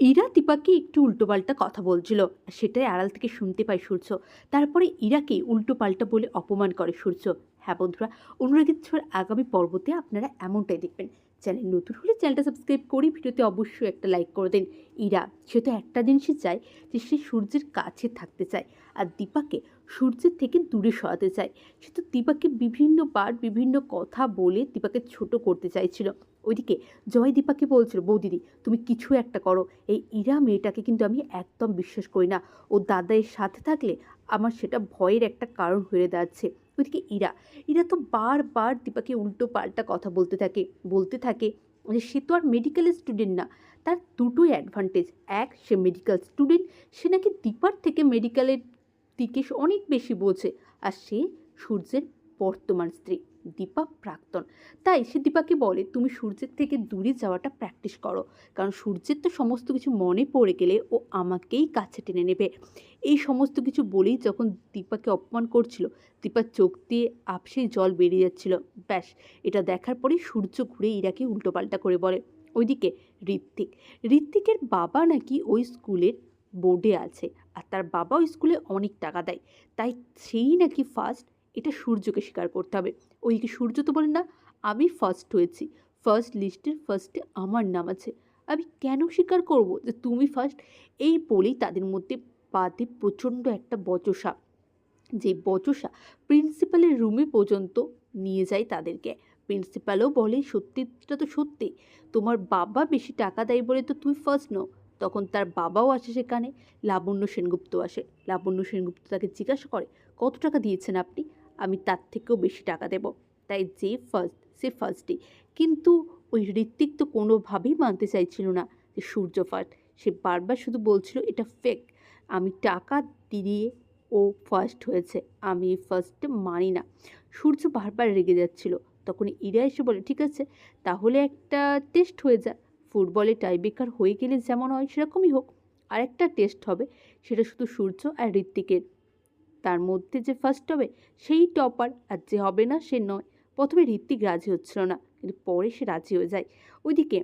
ইরা দীপাকে একটু উল্টোপাল্টা কথা বলছিল। সেটাই আড়াল থেকে শুনতে পায় সূর্য। তারপরে ইরাকে উল্টোপাল্টা বলে অপমান করে সূর্য। হ্যাঁ বন্ধুরা, অনুরাগের আগামী পর্বতে আপনারা এমনটাই দেখবেন। চ্যানেল নতুন হলে চ্যানেলটা সাবস্ক্রাইব করে ভিডিওতে অবশ্যই একটা লাইক করে দিন। ইরা, সে তো একটা জিনিসই চায় যে সে সূর্যের কাছে থাকতে চায় আর দীপাকে সূর্যের থেকে দূরে সরাতে চায়। সে তো দীপাকে বিভিন্নবার বিভিন্ন কথা বলে দীপাকে ছোট করতে চাইছিল। ওইদিকে জয় দীপাকে বলছিল, বৌদিদি, তুমি কিছু একটা করো। এই ইরা মেয়েটাকে কিন্তু আমি একদম বিশ্বাস করি না। ও দাদাইয়ের সাথে থাকলে আমার সেটা ভয়ের একটা কারণ হয়ে দাঁড়াচ্ছে। ওইদিকে ইরা ইরা তো বারবার দীপাকে উল্টো পাল্টা কথা বলতে থাকে বলতে থাকে যে সে তো আর মেডিকেল স্টুডেন্ট না। তার দুটোই অ্যাডভান্টেজ এক সে মেডিকেল স্টুডেন্ট সে নাকি দীপার থেকে মেডিকেলের দিকে অনেক বেশি বোঝে, আর সে সূর্যের বর্তমান স্ত্রী। দীপা প্রাক্তন। তাই সে দীপাকে বলে, তুমি সূর্যের থেকে দূরে যাওয়াটা প্র্যাকটিস করো। কারণ সূর্যের তো সমস্ত কিছু মনে পড়ে গেলে ও আমাকেই কাছে টেনে নেবে। এই সমস্ত কিছু বলেই যখন দীপাকে অপমান করছিল, দীপার চোখ দিয়ে আপসেই জল বেরিয়ে যাচ্ছিল। ব্যাস, এটা দেখার পরেই সূর্য ঘুরে ইরাকে উল্টোপাল্টা করে বলে, ওইদিকে ঋত্বিক। ঋত্বিকের বাবা নাকি ওই স্কুলের বোর্ডে আছে, আর তার বাবা ওই স্কুলে অনেক টাকা দেয়। তাই সেই নাকি ফার্স্ট এটা সূর্যকে স্বীকার করতে হবে। ওই কি সূর্য তো বলে না, আমি ফার্স্ট হয়েছি। ফার্স্ট লিস্টের ফার্স্টে আমার নাম আছে। আমি কেন স্বীকার করব যে তুমি ফার্স্ট এই বলেই তাদের মধ্যে বাদে প্রচণ্ড একটা বচসা। যে বচসা প্রিন্সিপালের রুমে পর্যন্ত নিয়ে যায় তাদেরকে। প্রিন্সিপালও বলে সত্যিটা তো সত্যি। তোমার বাবা বেশি টাকা দেয় বলে তো তুই ফার্স্ট নো তখন তার বাবাও আসে সেখানে। লাবণ্য সেনগুপ্ত আসে। লাবণ্য সেনগুপ্ত তাকে জিজ্ঞাসা করে, কত টাকা দিয়েছেন আপনি? আমি তার থেকেও বেশি টাকা দেব। তাই যে ফার্স্ট সে ফার্স্টই কিন্তু ওই ঋত্বিক তো কোনোভাবেই মানতে চাইছিল না যে সূর্য ফার্স্ট সে বারবার শুধু বলছিল, এটা ফেক আমি টাকা দিয়ে ও ফার্স্ট হয়েছে। আমি ফার্স্টে মানি না। সূর্য বারবার রেগে যাচ্ছিল। তখন ইরা এসে বলে, ঠিক আছে, তাহলে একটা টেস্ট হয়ে যাক ফুটবলে টাইবেকার হয়ে গেলে যেমন হয় সেরকমই হোক। আরেকটা টেস্ট হবে, সেটা শুধু সূর্য আর ঋত্বিকের তার মধ্যে যে ফার্স্ট হবে, সেই টপার আর যে হবে না, সে নয়। প্রথমে ঋত্বিক রাজি হচ্ছিল না কিন্তু পরে সে রাজি হয়ে যায়। ওইদিকে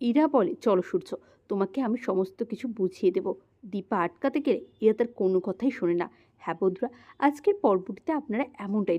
ইরা বলে, চলো সূর্য, তোমাকে আমি সমস্ত কিছু বুঝিয়ে দেব। দীপা আটকাতে গেলে ইরা তার কোনো কথাই শোনে না। হ্যাঁ বন্ধুরা, আজকের পর্বটিতে আপনারা এমনটাই